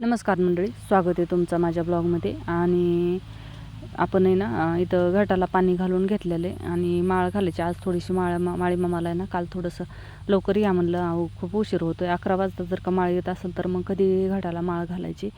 नमस्कार मंडळी स्वागत आहे तुमचं माझ्या ब्लॉगमध्ये. आणि आपण आहे ना इथं घाटाला पाणी घालून घेतलेलं आहे आणि माळ घालायची. आज थोडीशी माळ मा- माळी मामाला आहे ना काल थोडंसं लवकर या म्हणलं. अहो खूप उशीर होतो आहे अकरा वाजता जर का माळ येत असेल तर मग कधी घाटाला माळ घालायची?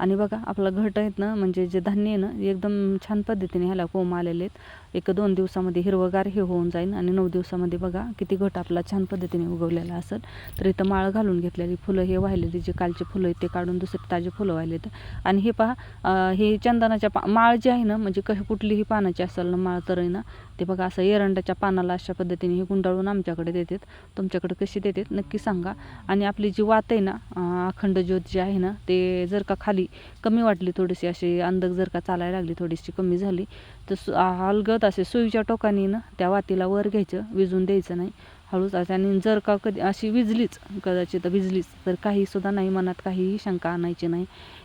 आणि बघा आपला घट आहेत ना म्हणजे जे धान्य आहे ना एकदम छान पद्धतीने ह्याला कोंब आलेले आहेत. एक दोन दिवसामध्ये हिरवगार हे होऊन जाईल आणि नऊ दिवसामध्ये बघा किती घट आपला छान पद्धतीने उगवलेला असेल. तर इथं माळ घालून घेतलेली फुलं हे वाहिलेली जे कालचे फुलं आहेत ते काढून दुसरे ताजे फुलं वाहिलेत आणि हे पहा हे चंदनाच्या पा माळ जी आहे ना म्हणजे कशी कुठलीही पानाची असेल ना माळ तर आहे ना ते बघा असं एरंडाच्या पानाला अशा पद्धतीने हे गुंडाळून आमच्याकडे देतात. तुमच्याकडे कशी देतात नक्की सांगा. आणि आपली जी वात आहे ना अखंड ज्योत जी आहे ना ते जर का खाली कमी वाटली थोडीशी अशी अंधक जर का चालायला लागली थोडीशी कमी झाली तर सु हलगत असे सुईच्या टोकाने ना त्या वातीला वर घ्यायचं विजून द्यायचं नाही. हळूच असं आणि जर का कधी अशी विजलीच कदाचित विजलीच तर काहीसुद्धा नाही मनात काहीही शंका आणायची नाही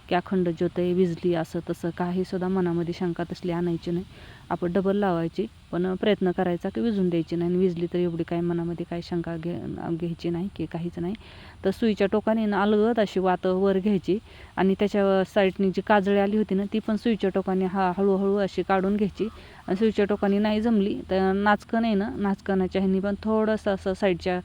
की अखंड ज्योत आहे विजली असं तसं काहीसुद्धा मनामध्ये शंका तसली आणायची नाही. आपण डबल लावायची. पण प्रयत्न करायचा की विजून द्यायची नाही. आणि विजली तर एवढी काय मनामध्ये काही शंका घे घ्यायची नाही की काहीच नाही. तर सुईच्या टोकाने ना अलगद अशी वात वर घ्यायची. आणि त्याच्या साईडनी जी काजळी आली होती ना ती पण सुईच्या टोकाने हा हळूहळू अशी काढून घ्यायची. आणि सुईच्या टोकाने नाही जमली तर नाचकन आहे ना नाचकनाच्या ह्यांनी पण थोडंसं असं साईडच्या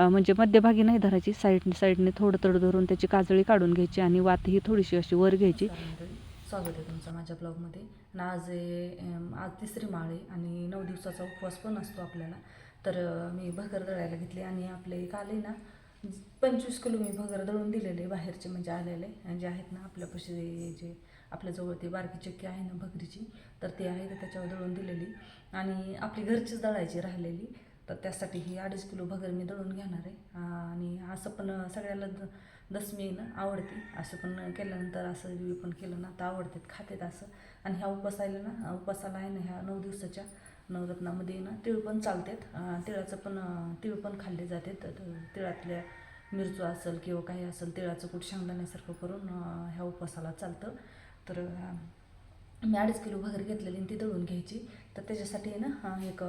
म्हणजे मध्यभागी नाही धरायची. साईड साईडने थोडं तड धरून त्याची काजळी काढून घ्यायची. आणि वातही थोडीशी अशी वर घ्यायची. स्वागत आहे तुमचं माझ्या ब्लॉगमध्ये. आणि आज आज तिसरी माळ आहे आणि नऊ दिवसाचा उपवास पण असतो आपल्याला. तर मी भगर दळायला घेतली आणि आपले काल आहे ना पंचवीस किलो मी भगर दळून दिलेले बाहेरचे म्हणजे आलेले. जे आहेत ना आपल्यापाशी जे आपल्याजवळ ते बारकी चक्की आहे ना भगरीची तर ते आहे तर त्याच्यावर दळून दिलेली. आणि आपली घरचीच दळायची राहिलेली. तर त्यासाठी ही अडीच किलो भगर मी दळून घेणार आहे. आणि असं पण सगळ्याला दसमी ना आवडते. असं पण केल्यानंतर असं बी पण केलं ना तर आवडतात खातात असं. आणि ह्या उपासायला ना उपासाला आहे ना ह्या नऊ दिवसाच्या नवरत्नामध्ये ना तिळ पण चालतात. तिळाचं पण तिळ पण खाल्ले जाते तिळातल्या मिरचू असेल किंवा काही असेल तिळाचं कुठ शेंगदाण्यासारखं करून ह्या उपासाला चालतं. तर मी अडीच किलो भगर घेतलेली आणि ती दळून घ्यायची. तर त्याच्यासाठी आहे ना हा एक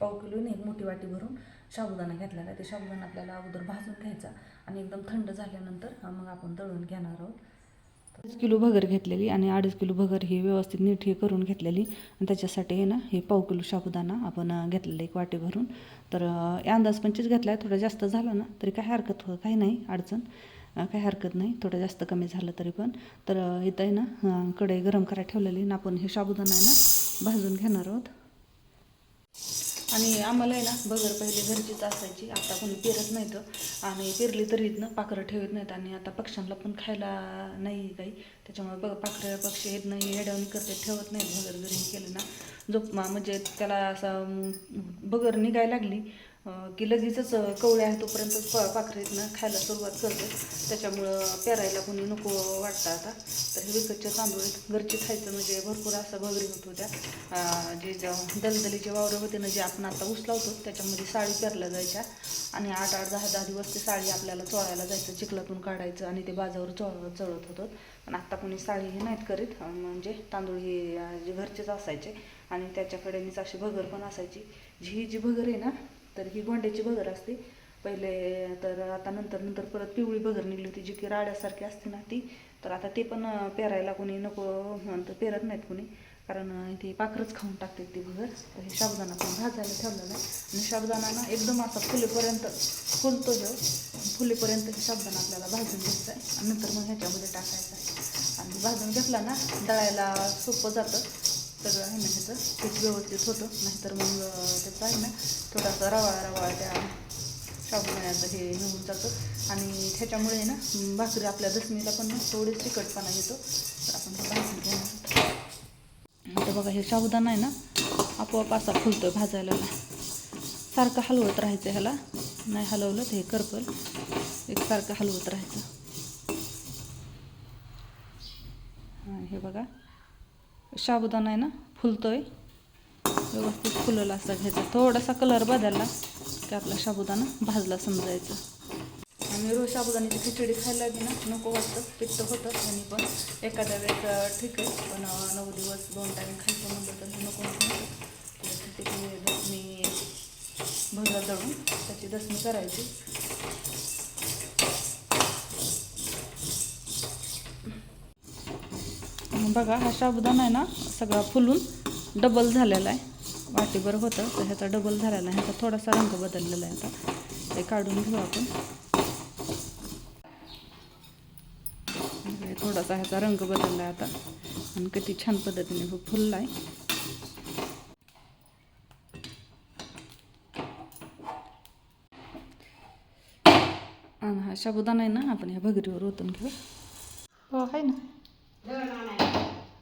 पाव किलो एक मोठी वाटी भरून साबुदाणा घेतलेला आहे. ते साबुदाणा आपल्याला अगोदर भाजून घ्यायचा आणि एकदम थंड झाल्यानंतर मग आपण तळून घेणार आहोत. अडीच किलो भगर घेतलेली आणि अडीच किलो भगर ही व्यवस्थित नीट हे करून घेतलेली. आणि त्याच्यासाठी आहे ना हे पाव किलो साबुदाणा आपण घेतलेलं एक वाटी भरून. तर अंदाज पंचवीस घेतला आहे थोडं जास्त झालं ना तरी काही हरकत काही नाही अडचण. काही हरकत नाही. थोडं जास्त कमी झालं तरी पण. तर इथं आहे ना कढई गरम करायला ठेवलेली ना आपण हे साबुदाणा आहे ना भाजून घेणार आहोत. आणि आम्हाला आहे ना बगर पहिले घरचीच असायची. आता कोणी पेरत नाहीत आणि पेरली तरी ना पाखरं ठेवत नाहीत आणि आता पक्ष्यांना पण खायला नाही काही. त्याच्यामुळे बघ पाखरं पक्षी येत नाही येड्यावणी करते ठेवत नाहीत. बगर जरी केलं ना जो म्हणजे त्याला असं बगर निघायला लागली की लगेचच अं, कवळे आहे तोपर्यंत प पाखरेतनं खायला सुरुवात करते. त्याच्यामुळं पेरायला कोणी नको वाटतं आता. तर हे विकतचे तांदूळ आहेत. घरचे खायचं म्हणजे भरपूर असं भगरी होत होत्या. जे दलदलीचे वावरं होते ना जे आपण आता ऊस लावतो त्याच्यामध्ये साडी पेरल्या जायच्या. आणि आठ आठ दहा दहा दिवस ते साडी आपल्याला चोळायला जायचं. चिखलातून काढायचं आणि ते बाजावर चोळ चढत होतं. पण आता कोणी साडी हे नाहीत करीत. म्हणजे तांदूळ हे जे घरचेच असायचे. आणि त्याच्याकडेनीच अशी भगर पण असायची. जी ही जी भगर आहे ना तर ही गोंड्याची भगर असते. पहिले तर आता नंतर नंतर परत पिवळी भगर निघली होती जी की राड्यासारखी असते ना ती. तर आता ते पण पेरायला कोणी नको म्हणतं पेरत नाहीत कोणी. कारण अं, ते पाखरच खाऊन टाकतात ती भगर. तर हे शाबदाना पण भाजायला ठेवलेला आहे. आणि शाबदाना ना एकदम असा फुलेपर्यंत फुलतो जो. फुलेपर्यंत हे आपल्याला भाजून घ्यायचा आहे. आणि नंतर मग ह्याच्यामध्ये टाकायचा आहे. आणि भाजून घेतला ना दळायला सोपं जातं. सगळं आहे ना ह्याचं पीठ व्यवस्थित होतं. नाहीतर मग त्याचा आहे ना थोडासा रवा रवा त्या साबुदाण्याचं हे निघून जातं. आणि त्याच्यामुळे ना भाकरी आपल्या दसमीला पण ना थोडी तिखटपणा येतो. तर आपण भाकरी घेणार. आता बघा हे साबुदाणा आहे ना आपोआप असा फुलतो भाजायला. सारखं हलवत राहायचं ह्याला. नाही हलवलं तर हे करपल. एकसारखं हलवत राहायचं. हे बघा. साबुदाणा आहे ना? फुलतोय. व्यवस्थित फुलला असा घ्यायचा. थोडासा कलर बदलला की आपला साबुदाणा भाजला समजायचं. आणि रोज साबुदाण्याची खिचडी खायला बी ना नको वाटतं. पित्त होतं आणि पण एखाद्या वेळेस ठीक आहे. पण नऊ दिवस दोन टाईम खायचं म्हणलं तर नको नको होतं. त्याच्यासाठी भगर दळून. त्याची दसमी करायची. बघा हा साबुदाणा आहे ना सगळा फुलून डबल झालेला आहे. वाटीभर होतं तर ह्याचा डबल झालेला आहे. ह्याचा थोडासा रंग बदललेला आहे आता. ते काढून घेऊ आपण. हे थोडासा ह्याचा रंग बदलला आहे आता. आणि किती छान पद्धतीने फुलला आहे आणि हा साबुदाणा आहे ना आपण ह्या भगरीवर ओतून घेऊ. हो आहे ना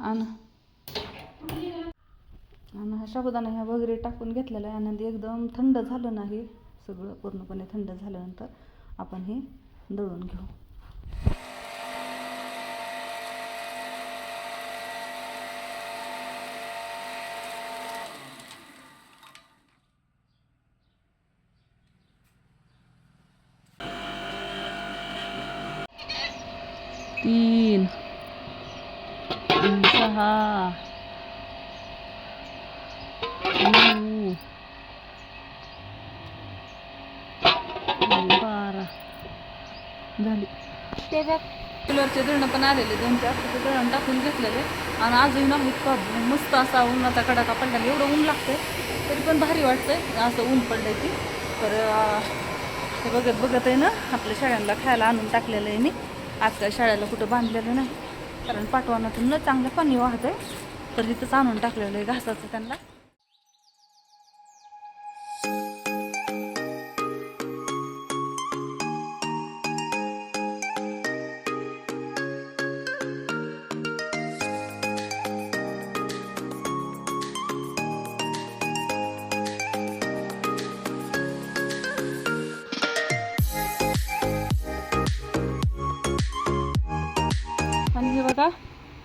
आण आणि हा साबुदाणा ह्या वगैरे टाकून घेतलेला आहे. आणि एकदम थंड झालं नाही. सगळं पूर्णपणे थंड झाल्यानंतर आपण हे दळून घेऊ तीन सहा नऊ बारा झाली कलरचे दळणं पण आलेले दोन चार ते धरण टाकून घेतलेले. आणि आजही ना इतका मस्त असा उन्हाचा कडाका पडला एवढं ऊन लागतंय तरी पण भारी वाटतंय. असं ऊन पडलंय की. तर हे बघत बघत आहे ना आपल्या शाळांना खायला आणून टाकलेलं आहे मी. आजकाल शाळेला कुठं बांधलेलं नाही. कारण पाठवणातून न चांगलं पाणी वाहत आहे तर तिथंच आणून टाकलेलं आहे घासाचं त्यांना.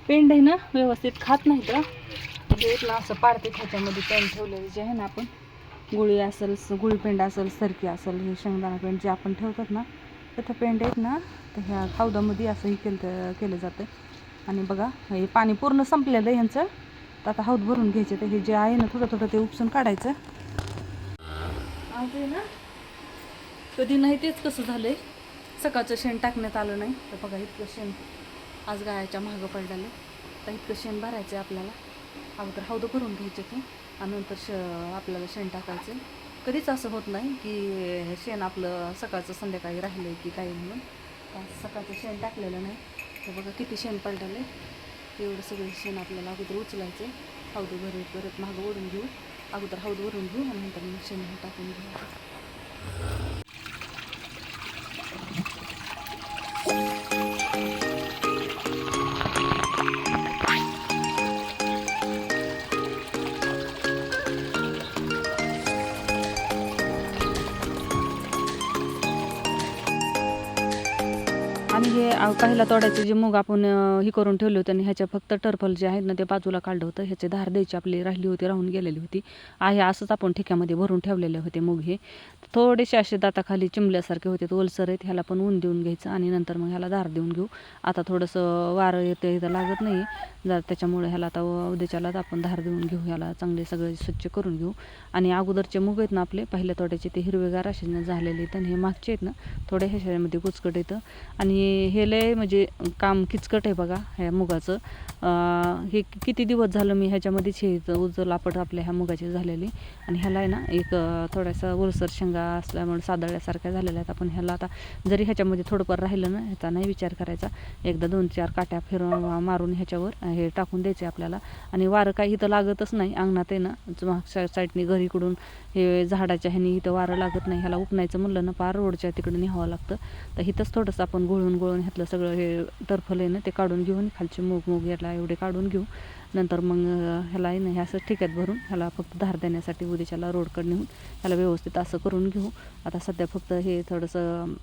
पेंड आहे ना व्यवस्थित खात नाही तर. म्हणजे एक ना असं पाडते ह्याच्यामध्ये पेंड ठेवलेली जे आहे ना आपण. गुळी असेल स- गुळी पेंड असेल सरकी असेल हे शेंगदाणा पेंड जे आपण ठेवतात ना तर पेंड आहेत ना तर ह्या हौदामध्ये असं हे केलं केलं जातं. आणि बघा हे पाणी पूर्ण संपलेलं आहे ह्यांचं. तर आता हौद भरून घ्यायचे तर हे जे आहे ना थोडं थोडं ते उपसून काढायचं. आज आहे ना कधी नाही तेच कसं झालं आहे सकाळचं शेण टाकण्यात आलं नाही. तर बघा इतकं शेण आज गायाच्या मागं पडलेलं. तर इतकं शेण भरायचं आहे आपल्याला. अगोदर हौदं भरून घ्यायचे ते. आणि नंतर श आपल्याला शेण टाकायचं. कधीच असं होत नाही की शेण आपलं सकाळचं संध्याकाळी राहिलं आहे की काही म्हणून. आज सकाळचं शेण टाकलेलं नाही. तर बघा किती शेण पडलेलं आहे. एवढं सगळं शेण आपल्याला अगोदर उचलायचं हौदं भरत परत मागं ओढून घेऊ. अगोदर हौद भरून घेऊ आणि नंतर मग शेण टाकून घेऊ. आणि हे पहिला तोड्याचे जे मूग आपण हे करून ठेवले होते आणि ह्याच्या फक्त टर्फल जे आहेत ना ते बाजूला काढलं होतं. ह्याचे धार द्यायची आपली राहिली होती राहून गेलेली होती. आहे असंच आपण ठिक्यामध्ये भरून ठेवलेले होते मूग हे. थोडेसे असे दाताखाली चिमल्यासारखे होते ओलसर आहेत. ह्याला पण ऊन देऊन घ्यायचं आणि नंतर मग ह्याला धार देऊन घेऊ. आता थोडंसं वारं येतं इथं लागत नाही. जर त्याच्यामुळे ह्याला आता उद्याच्यालाच आपण धार देऊन घेऊ. ह्याला चांगले सगळे स्वच्छ करून घेऊ. आणि अगोदरचे मूग आहेत ना आपले पहिल्या तोड्याचे ते हिरवेगार असे झालेले आहेत आणि हे मागचे आहेत ना थोडे ह्याच्यामध्ये कुचकट येतं. आणि हे लय म्हणजे काम किचकट आहे बघा ह्या मुगाचं. हे किती दिवस झालं मी ह्याच्यामध्येच हे उज लापट आपल्या ह्या मुगाची झालेली. आणि ह्याला आहे ना एक थोडासा ओलसर शेंगा असल्यामुळे सादळल्यासारख्या झालेल्या आहेत. आपण ह्याला आता जरी ह्याच्यामध्ये थोडंफार राहिलं ना ह्याचा नाही विचार करायचा. एकदा दोन चार काट्या फिरवून मारून ह्याच्यावर हे टाकून द्यायचे आपल्याला. आणि वारं काही इथं लागतच नाही. अंगणात आहे ना मागच्या साईडने घरीकडून हे झाडाच्या ह्यानी इथं वारं लागत नाही. ह्याला उपणायचं म्हणलं ना पार रोडच्या तिकडे न्यावं लागतं. तर इथंच थोडंसं आपण गोळून गोळून ह्यातलं सगळं हे टर्फल आहे ना ते काढून घेऊन खालचे मूग मूग याला एवढे काढून घेऊ. नंतर मग ह्याला आहे ना हे असं ठिक्यात भरून ह्याला फक्त धार देण्यासाठी उद्याच्याला रोडकडे नेऊन ह्याला व्यवस्थित असं करून घेऊ. आता सध्या फक्त हे थोडंसं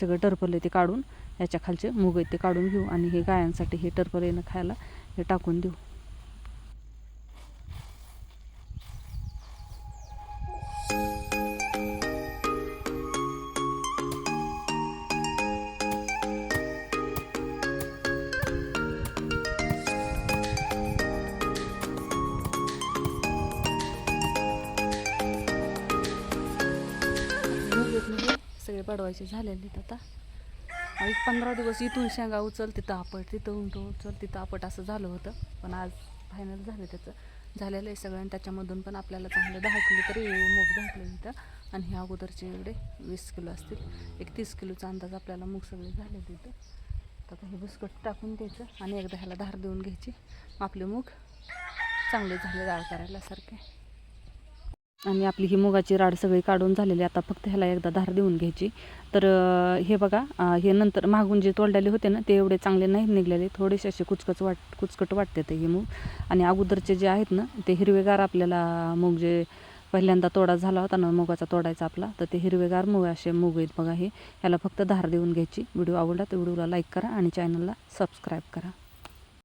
सगळं टर्फल आहे ते काढून याच्या खालचे मूग आहेत ते काढून घेऊ आणि हे गायांसाठी हे टर्फल आहे ना खायला हे टाकून देऊ. पडवायचे झालेले आता. एक पंधरा दिवस इथून शेंगा उचल तिथं आपट तिथं उचल तिथं आपट असं झालं होतं. पण आज फायनल झालं त्याचं. झालेलं आहे सगळं आणि त्याच्यामधून पण आपल्याला चांगलं दहा किलो तरी मूग भेटलं तिथं आणि हे अगोदरचे एवढे वीस किलो असतील. एक तीस किलोचा अंदाज आपल्याला मूग सगळे झाले तिथं तर आता हे बिस्कट टाकून द्यायचं आणि एकदा ह्याला धार देऊन घ्यायची. आपले मूग चांगले झाले डाळ करायला सारखे. आणि आपली ही मुगाची राड सगळी काढून झालेली आता फक्त ह्याला एकदा धार देऊन घ्यायची. तर हे बघा हे नंतर मागून जे तोडलेले होते ना ते एवढे चांगले नाही निघलेले. थोडेसे असे कुचकच वाट कुचकट वाटते ते हे मूग. आणि अगोदरचे जे आहेत ना ते हिरवेगार आपल्याला मूग जे पहिल्यांदा तोडा झाला होता ना मुगाचा तोडायचा आपला तर ते हिरवेगार मूग असे मूग आहेत बघा हे. ह्याला फक्त धार देऊन घ्यायची. व्हिडिओ आवडला तर व्हिडिओला लाईक करा आणि चॅनलला सबस्क्राईब करा.